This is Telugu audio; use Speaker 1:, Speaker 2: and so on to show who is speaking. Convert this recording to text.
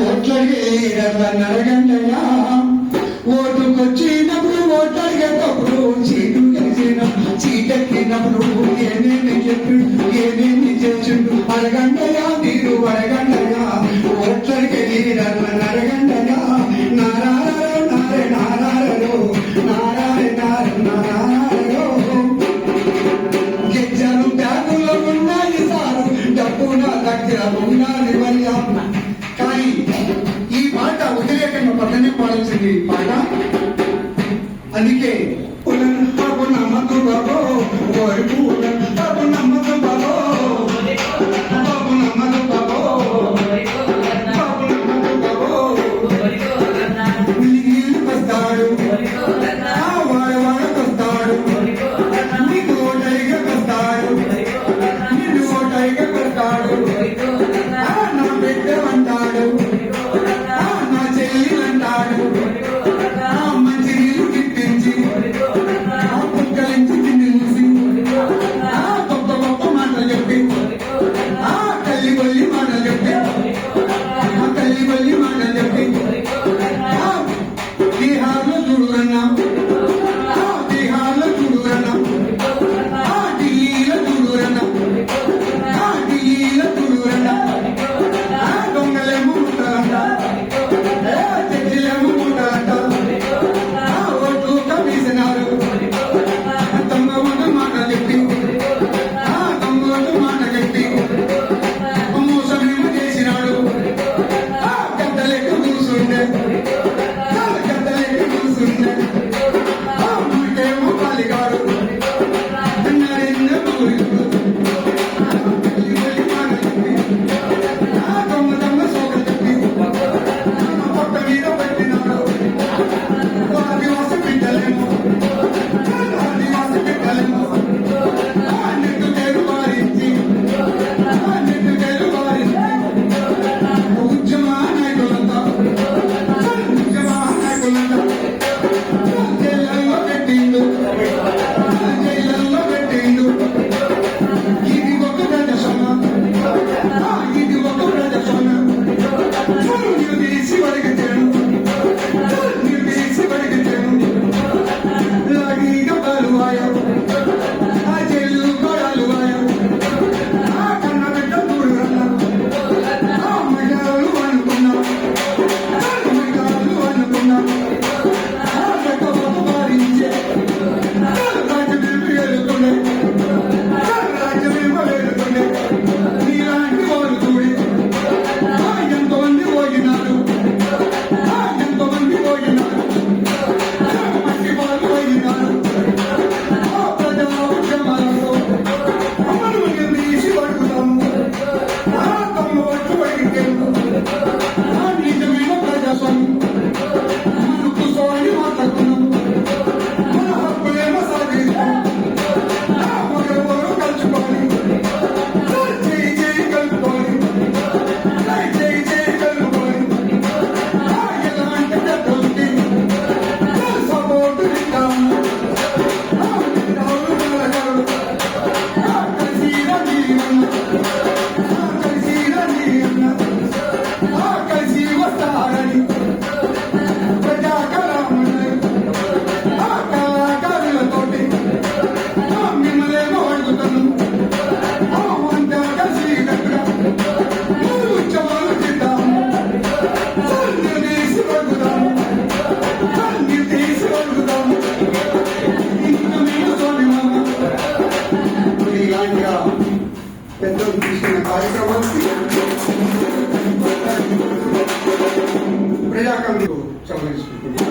Speaker 1: ఓట్లడిగేదన్న అడగంటగా ఓటుకొచ్చినప్పుడు ఓట్లడిగేటప్పుడు చీటు కలిసిన చీటెక్కినప్పుడు ఏమేమి చెప్పిండు ఏమేమి చేసిండు? అడగంటగా మీరు అడగంటగా ఓట్లడిగేదన్న అడగంటగా నారాయణ నారే నారాయణ నారాయణ నారాయణ గెచ్చలు సారు డబ్బు నా ఏర్పరిచింది పాట అందుకే నమ్మకం బాబు వరకు aleluia. పెద్దలు చేసిన కార్యక్రమానికి ప్రజాకండి సంబంధించుకుంటున్నాను